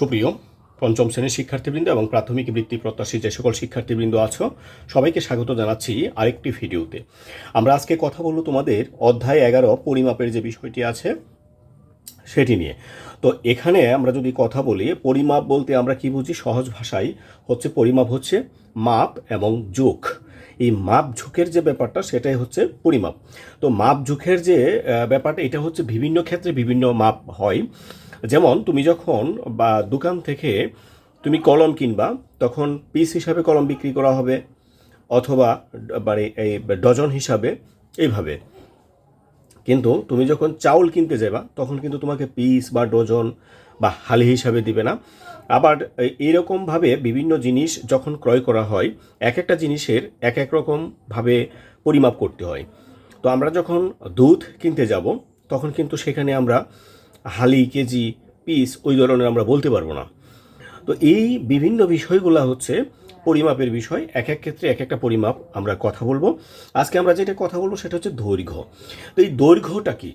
সুপ্রিয়, পঞ্চম শ্রেণির শিক্ষার্থীবৃন্দ এবং প্রাথমিক বৃত্তি প্রত্যাশী যে সকল শিক্ষার্থীবৃন্দ আছো, সবাইকে স্বাগত জানাচ্ছি আরেকটি ভিডিওতে। আমরা আজকে কথা বলব তোমাদের অধ্যায় এগারো, পরিমাপের যে বিষয়টি আছে সেটি নিয়ে। তো এখানে আমরা যদি কথা বলি, পরিমাপ বলতে আমরা কি বুঝি? সহজ ভাষায় হচ্ছে পরিমাপ হচ্ছে মাপ এবং যোগ এই মাপ ঝুঁকের যে ব্যাপারটা, সেটাই হচ্ছে পরিমাপ। তো মাপ ঝুঁকের যে ব্যাপারটা, এটা হচ্ছে বিভিন্ন ক্ষেত্রে বিভিন্ন মাপ হয়। যেমন তুমি যখন বা দোকান থেকে তুমি কলম কিনবা, তখন পিস হিসাবে কলম বিক্রি করা হবে অথবা মানে এই ডজন হিসাবে এইভাবে। কিন্তু তুমি যখন চাউল কিনতে যাবা, তখন কিন্তু তোমাকে পিস বা ডজন বা হালি হিসাবে দিবে না। আবার এই- এইরকমভাবে বিভিন্ন জিনিস যখন ক্রয় করা হয় এক একটা জিনিসের এক এক রকমভাবে পরিমাপ করতে হয়। তো আমরা যখন দুধ কিনতে যাব, তখন কিন্তু সেখানে আমরা হালি, কেজি, পিস, ওই ধরনের আমরা বলতে পারব না। তো এই বিভিন্ন বিষয়গুলো হচ্ছে পরিমাপের বিষয়, এক এক ক্ষেত্রে এক একটা পরিমাপ আমরা কথা বলব। আজকে আমরা যেটা কথা বলব সেটা হচ্ছে দৈর্ঘ্য। তো এই দৈর্ঘ্যটা কি?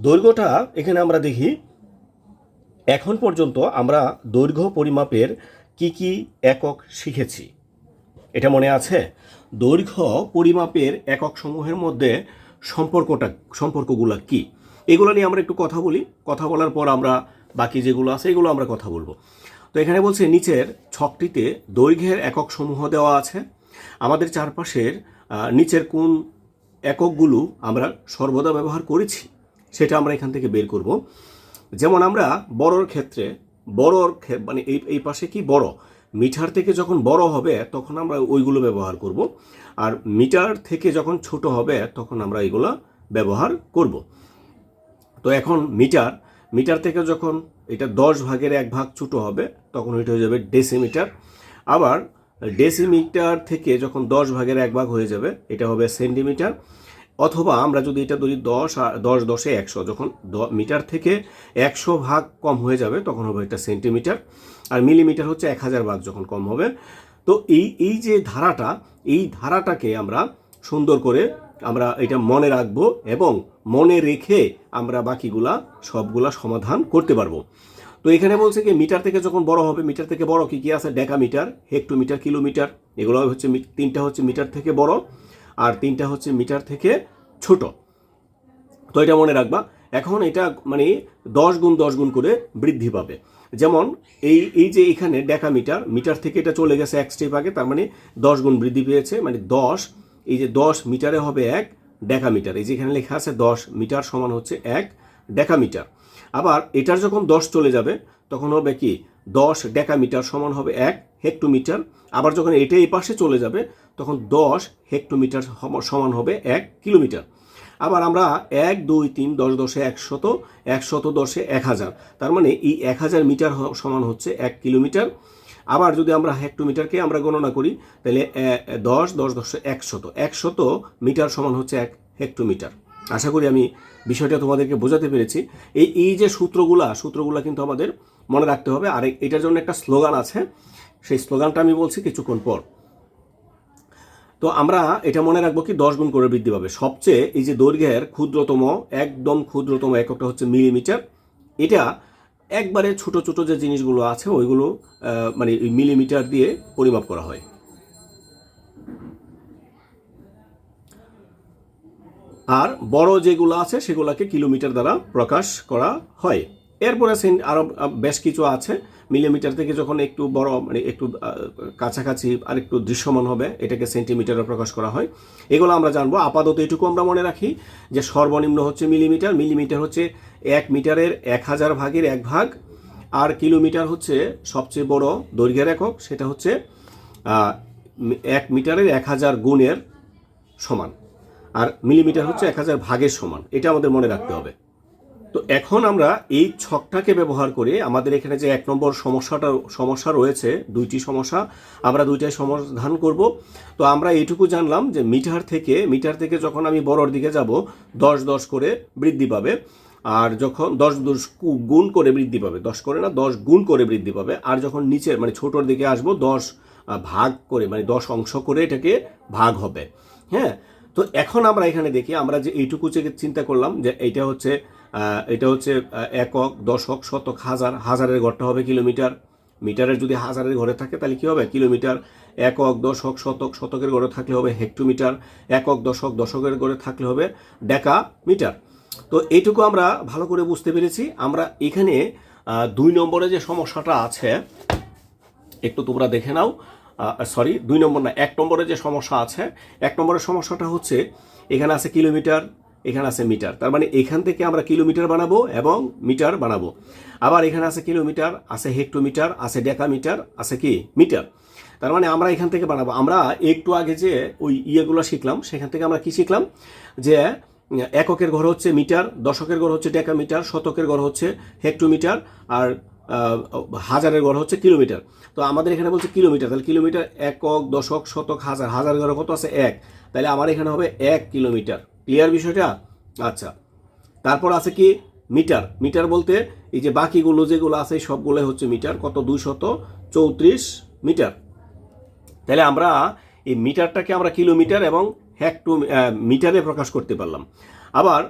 দৈর্ঘ্যটা এখানে আমরা দেখি, এখন পর্যন্ত আমরা দৈর্ঘ্য পরিমাপের কি কি একক শিখেছি? এটা মনে আছে? দৈর্ঘ্য পরিমাপের একক সমূহের মধ্যে সম্পর্কটা, সম্পর্কগুলো কি? এগুলো নিয়ে আমরা একটু কথা বলি। কথা বলার পর আমরা বাকি যেগুলো আছে, এগুলো আমরা কথা বলব। তো এখানে বলছে, নিচের ছকটিতে দৈর্ঘ্যের একক সমূহ দেওয়া আছে। আমাদের চারপাশের নিচের কোন এককগুলো আমরা সর্বদা ব্যবহার করেছি, সেটা আমরা এখান থেকে বের করব। যেমন আমরা বড়র ক্ষেত্রে, বড়র মানে এই এই পাশে কি বড়? মিটার থেকে যখন বড় হবে, তখন আমরা ওইগুলো ব্যবহার করব। আর মিটার থেকে যখন ছোট হবে, তখন আমরা এগুলো ব্যবহার করব। তো এখন মিটার মিটার থেকে যখন এটা দশ ভাগের এক ভাগ ছোট হবে, তখন এটা হয়ে যাবে ডেসিমিটার। আবার ডেসিমিটার থেকে যখন দশ ভাগের এক ভাগ হয়ে যাবে, এটা হবে সেন্টিমিটার। অথবা আমরা যদি এটা ধরি দশ আর দশ দশে একশো, যখন মিটার থেকে একশো ভাগ কম হয়ে যাবে, তখন হবে এটা সেন্টিমিটার। আর মিলিমিটার হচ্ছে এক হাজার ভাগ যখন কম হবে। তো এই এই যে ধারাটা, এই ধারাটাকে আমরা সুন্দর করে আমরা এটা মনে রাখব এবং মনে রেখে আমরা বাকিগুলা, সবগুলা সমাধান করতে পারব। তো এখানে বলছে কি, মিটার থেকে যখন বড় হবে, মিটার থেকে বড় কি কি আছে? ডেকামিটার হেক্টোমিটার, কিলোমিটার এগুলো হচ্ছে তিনটা হচ্ছে মিটার থেকে বড় আর তিনটা হচ্ছে মিটার থেকে ছোট। তো এটা মনে রাখবা, এখন এটা মানে দশ গুণ দশ গুণ করে বৃদ্ধি পাবে। যেমন এই এই যে এখানে ডেকা মিটার মিটার থেকে এটা চলে গেছে এক স্টেপ আগে, তার মানে দশ গুণ বৃদ্ধি পেয়েছে মানে দশ এই যে দশ মিটারে হবে এক ডেকামিটার, এই যে এখানে লেখা আছে দশ মিটার সমান হচ্ছে এক ডেকামিটার। আবার এটার যখন দশ চলে যাবে, তখন হবে কি, দশ ডেকামিটার সমান হবে এক হেক্টোমিটার। আবার যখন এটা এই পাশে চলে যাবে, তখন দশ হেক্টোমিটার সম- সমান হবে এক কিলোমিটার। আবার আমরা এক, দুই, তিন, দশ, দশে একশত একশত দশে এক হাজার। তার মানে এই এক হাজার মিটার সমান হচ্ছে এক কিলোমিটার। আবার যদি আমরা হেক্টোমিটারকে আমরা গণনা করি, তাহলে, এ- দশ দশ, একশত। একশত মিটার সমান হচ্ছে এক হেক্টোমিটার। আশা করি আমি বিষয়টা তোমাদেরকে বোঝাতে পেরেছি। এই এই যে সূত্রগুলা সূত্রগুলা কিন্তু আমাদের মনে রাখতে হবে। আর এটার জন্য একটা স্লোগান আছে। সেই স্লোগানটা আমি বলছি কিছুক্ষণ পর। তো আমরা এটা মনে রাখব কি, দশ গুণ করে বৃদ্ধি পাবে। সবচেয়ে এই যে দৈর্ঘ্যের ক্ষুদ্রতম, একদম ক্ষুদ্রতম এককটা হচ্ছে মিলিমিটার। এটা একবারে ছোট ছোট যে জিনিসগুলো আছে ওইগুলো মানে মিলিমিটার দিয়ে পরিমাপ করা হয়। আর বড় যেগুলো আছে সেগুলোকে কিলোমিটার দ্বারা প্রকাশ করা হয়। এরপরে সেন- আরও আহ, বেশ কিছু আছে। মিলিমিটার থেকে যখন একটু বড় মানে একটু কাছাকাছি আর একটু দৃশ্যমান হবে এটাকে সেন্টিমিটারে প্রকাশ করা হয়। এগুলো আমরা জানব। আপাতত এটুকু আমরা মনে রাখি যে সর্বনিম্ন হচ্ছে মিলিমিটার। মিলিমিটার হচ্ছে এক মিটারের এক হাজার ভাগের এক ভাগ, আর কিলোমিটার হচ্ছে সবচেয়ে বড় দৈর্ঘ্যের একক, সেটা হচ্ছে এক মিটারের এক হাজার গুণের সমান, আর মিলিমিটার হচ্ছে এক হাজার ভাগের সমান, এটা আমাদের মনে রাখতে হবে। তো এখন আমরা এই ছকটাকে ব্যবহার করে আমাদের এখানে যে এক নম্বর সমস্যাটা, সমস্যা রয়েছে, দুইটি সমস্যা, আমরা দুইটাই সমাধান করব। তো আমরা এইটুকু জানলাম যে মিটার থেকে মিটার থেকে যখন আমি বড়র দিকে যাব, দশ দশ করে বৃদ্ধি পাবে। আর যখন দশ দশ গুণ করে বৃদ্ধি পাবে, দশ করে না, দশ গুণ করে বৃদ্ধি পাবে, আর যখন নিচের মানে ছোটোর দিকে আসব, দশ ভাগ করে মানে দশ অংশ করে এটাকে ভাগ হবে। হ্যাঁ? তো এখন আমরা এখানে দেখি, আমরা যে এইটুকু চিন্তা করলাম যে এইটা হচ্ছে এটা হচ্ছে একক, দশক, শতক, হাজার, হাজারের ঘরটা হবে কিলোমিটার। মিটারের যদি হাজারের ঘরে থাকে, তাহলে কী হবে? কিলোমিটার। একক, দশক, শতক, শতকের ঘরে থাকলে হবে হেক্টোমিটার। একক, দশক, দশকের ঘরে থাকলে হবে ডেকা মিটার তো এইটুকু আমরা ভালো করে বুঝতে পেরেছি। আমরা এখানে দুই নম্বরে যে সমস্যাটা আছে, একটু তোমরা দেখে নাও। সরি, দুই নম্বর না, এক নম্বরে যে সমস্যা আছে, এক নম্বরের সমস্যাটা হচ্ছে এখানে আছে কিলোমিটার, এখানে আছে মিটার। তার মানে এখান থেকে আমরা কিলোমিটার বানাবো এবং মিটার বানাবো। আবার এখানে আছে কিলোমিটার, আছে হেক্টোমিটার, আছে ডেকামিটার, আছে কি? মিটার। তার মানে আমরা এখান থেকে বানাবো। আমরা একটু আগে যে ওই ইয়েগুলো শিখলাম, সেখান থেকে আমরা কি শিখলাম? যে এককের ঘর হচ্ছে মিটার, দশকের ঘর হচ্ছে ডেকামিটার, শতকের ঘর হচ্ছে হেক্টোমিটার আর হাজারের ঘর হচ্ছে কিলোমিটার। তো আমাদের এখানে বলছে কিলোমিটার, তাহলে কিলোমিটার একক, দশক, শতক, হাজার হাজারের ঘরে কত আছে? এক। তাহলে আমার এখানে হবে এক কিলোমিটার। ক্লিয়ার বিষয়টা? আচ্ছা। তারপর আছে কি? মিটার। মিটার বলতে এই যে বাকিগুলো যেগুলো আছে সবগুলোই হচ্ছে মিটার। কত? দুইশত চৌত্রিশ মিটার। তাহলে আমরা এই মিটারটাকে আমরা কিলোমিটার এবং হেক্টো মিটারে প্রকাশ করতে পারলাম। আবার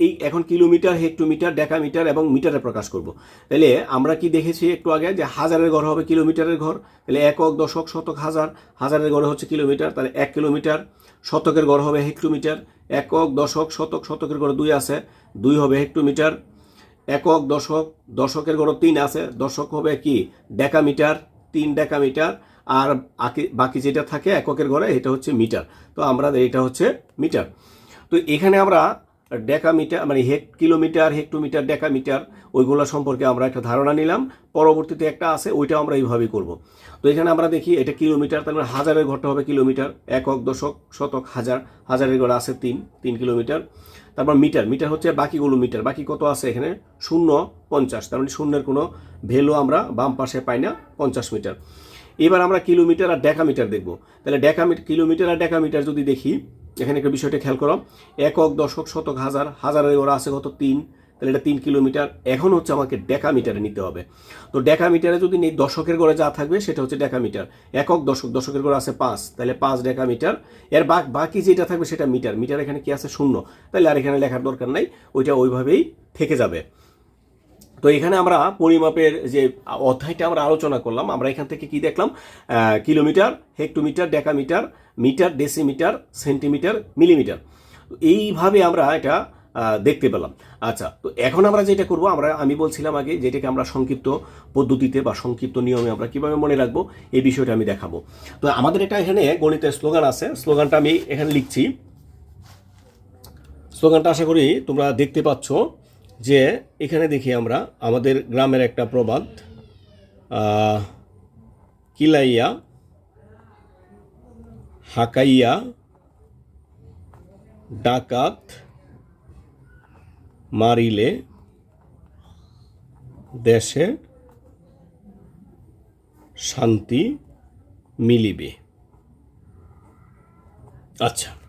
এই এখন কিলোমিটার, হেক্টোমিটার, ডেকামিটার এবং মিটারে প্রকাশ করব। তাহলে আমরা কি দেখেছি একটু আগে যে হাজারের ঘর হবে কিলোমিটারের ঘর তাহলে একক, দশক, শতক, হাজার। হাজারের ঘরে হচ্ছে কিলোমিটার, তাহলে এক কিলোমিটার। শতকের ঘর হবে হেক্টোমিটার। একক, দশক, শতক, শতকের ঘরে দুই আছে, দুই হবে হেক্টোমিটার। একক, দশক, দশকের ঘরে তিন আছে, দশক হবে কি? ডেকামিটার, তিন ডেকামিটার। আর বাকি যেটা থাকে এককের ঘরে এটা হচ্ছে মিটার। তো আমরা এটা হচ্ছে মিটার। তো এখানে আমরা ডেকামিটার মানে হেক কিলোমিটার, হেক্টোমিটার, ডেকামিটার, ওইগুলো সম্পর্কে আমরা একটা ধারণা নিলাম। পরবর্তীতে একটা আছে, ওইটা আমরা এইভাবেই করব। তো এখানে আমরা দেখি, এটা কিলোমিটার, তার মানে হাজারের ঘরটা হবে কিলোমিটার। একক, দশক, শতক, হাজার। হাজারের ঘরে আছে তিন তিন কিলোমিটার। তারপর মিটার মিটার হচ্ছে বাকিগুলো মিটার। বাকি কত আছে এখানে? শূন্য, পঞ্চাশ। তার মানে শূন্যের কোনো ভ্যালু আমরা বাম পাশে পাই না, পঞ্চাশ মিটার। এবার আমরা কিলোমিটার আর ডেকামিটার দেখব। তাহলে ডেকামিটার কিলোমিটার আর ডেকামিটার যদি দেখি, এখানে একটা বিষয়টা খেয়াল করো। একক, দশক, শতক, হাজার। হাজারের ওরা আছে কত? তিন। তাহলে এটা তিন কিলোমিটার। এখন হচ্ছে আমাকে ডেকামিটারে নিতে হবে। তো ডেকামিটারে যদি নেই, দশকের গড়ে যা থাকবে সেটা হচ্ছে ডেকামিটার। একক, দশক, দশকের গড়ে আছে পাঁচ। তাহলে পাঁচ ডেকামিটার। এর বাকি যেটা থাকবে সেটা মিটার। মিটার এখানে কি আছে? শূন্য। তাহলে আর এখানে লেখার দরকার নাই। ওইটা ওইভাবেই থেকে যাবে। তো এখানে আমরা পরিমাপের যে অধ্যায়টা আমরা আলোচনা করলাম, আমরা এখান থেকে কি দেখলাম? Kilometre, hectometre, decametre, metre, decimetre, centimetre, millimetre. এইভাবে আমরা এটা দেখতে পেলাম। আচ্ছা তো এখন আমরা যেটা করব, আমরা, আমি বলছিলাম আগে যেটাকে আমরা সংক্ষিপ্ত পদ্ধতিতে বা সংক্ষিপ্ত নিয়মে আমরা কীভাবে মনে রাখব, এই বিষয়টা আমি দেখাবো। তো আমাদের এটা এখানে গণিতের স্লোগান আছে। স্লোগানটা আমি এখানে লিখছি। স্লোগানটা আশা করি তোমরা দেখতে পাচ্ছ। যে এখানে দেখি আমরা আমাদের গ্রামের একটা প্রবাদ কিলাইয়া, হাকাইয়া, ডাকাত, মারিলে, দেশে শান্তি মিলিবে। আচ্ছা।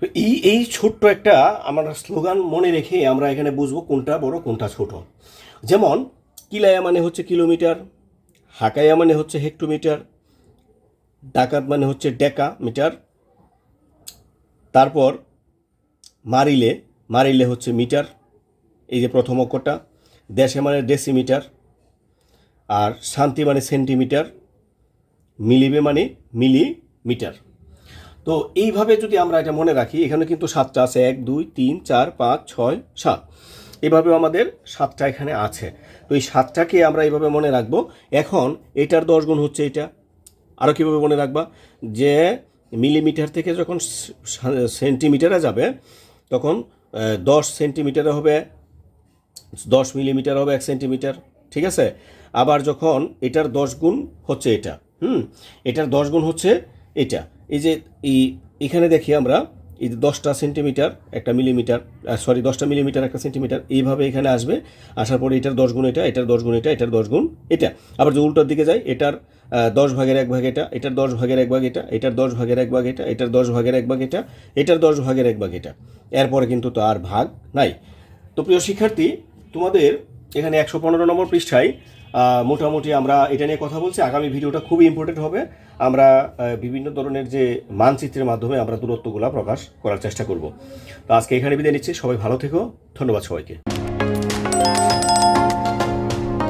তো এই এই ছোট্ট একটা আমার স্লোগান মনে রেখে আমরা এখানে বুঝব কোনটা বড়, কোনটা ছোট। যেমন কিলায়া মানে হচ্ছে কিলোমিটার, হাকাইয়া মানে হচ্ছে হেক্টোমিটার, ডাকাত মানে হচ্ছে ডেকা মিটার তারপর মারিলে মারিলে হচ্ছে মিটার, এই যে প্রথম অক্ষরটা, দেশে মানে ডেসিমিটার, আর শান্তি মানে সেন্টিমিটার, মিলিবে মানে মিলিমিটার। তো এইভাবে যদি আমরা এটা মনে রাখি, এখানে কিন্তু সাতটা আছে, এক, দুই, তিন, চার, পাঁচ, ছয়, সাত। এভাবে আমাদের সাতটা এখানে আছে। তো এই সাতটাকে আমরা এইভাবে মনে রাখব। এখন এটার দশ গুণ হচ্ছে এটা। আরও কীভাবে মনে রাখবা? যে মিলিমিটার থেকে যখন সেন্টিমিটারে যাবে, তখন দশ সেন্টিমিটারে হবে, দশ মিলিমিটার হবে এক সেন্টিমিটার, ঠিক আছে? আবার যখন এটার দশ গুণ হচ্ছে এটা, হুম? এটার দশ গুণ হচ্ছে এটা। এই যে এই, এখানে দেখি আমরা, এই যে দশটা সেন্টিমিটার একটা মিলিমিটার সরি দশটা মিলিমিটার একটা সেন্টিমিটার এইভাবে এখানে আসবে। আসার পরে এটার দশ গুণ এটা, এটার দশ গুণ এটা, এটার দশ গুণ এটা। আবার যে উল্টোর দিকে যায়, এটার দশ ভাগের এক ভাগ এটা, এটার দশ ভাগের এক ভাগ এটা, এটার দশ ভাগের এক ভাগ এটা, এটার দশ ভাগের এক ভাগ এটা, এটার দশ ভাগের এক ভাগ এটা। এরপরে কিন্তু তো আর ভাগ নাই। তো প্রিয় শিক্ষার্থী, তোমাদের এখানে একশো পনেরো নম্বর পৃষ্ঠায় মোটামুটি আমরা এটা নিয়ে কথা বলছি। আগামী ভিডিওটা খুবই ইম্পর্টেন্ট হবে। আমরা বিভিন্ন ধরনের যে মানচিত্রের মাধ্যমে আমরা দূরত্বগুলো প্রকাশ করার চেষ্টা করব। তো আজকে এখানে বিদায় নিচ্ছি। সবাই ভালো থেকো। ধন্যবাদ সবাইকে।